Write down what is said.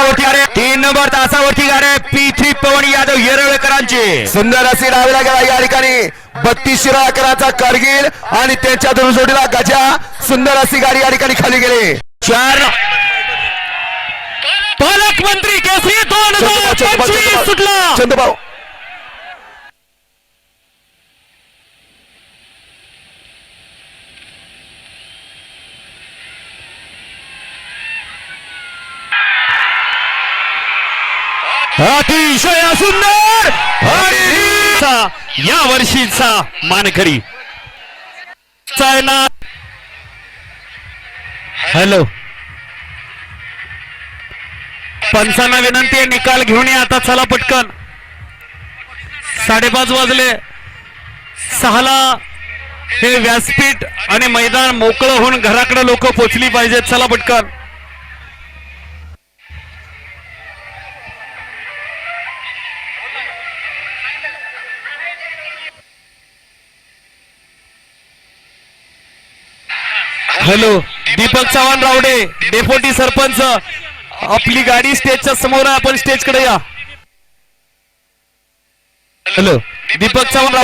तासावरती गाडी तीन नंबर तासावरती गाडी पी थ्री पवन यादव येरळकरांची सुंदर अशी डावीला गेला या ठिकाणी. बत्तीस शिरा अकराचा कारगिल आणि त्यांच्या दोन जोडीला गजा. सुंदर अशी गाडी या ठिकाणी खाली गेली. चार. पालकमंत्री केसरी दोन हजार पंचवीस सुटला. चंदभाऊ. अतिशय सुंदर या वर्षीचा मानकरी. हॅलो. पंचांना विनंती आहे निकाल घेऊन या आता चला पटकन. साडेपाच वाजले. सहाला हे व्यासपीठ आणि मैदान मोकळं होऊन घराकडे लोक पोचली पाहिजेत चला पटकन. Hello Deepak Chavan Rawade deputy sarpanch. आपली गाडी स्टेजच्या समोर आपण स्टेजकडे या. हॅलो दीपक चव्हाण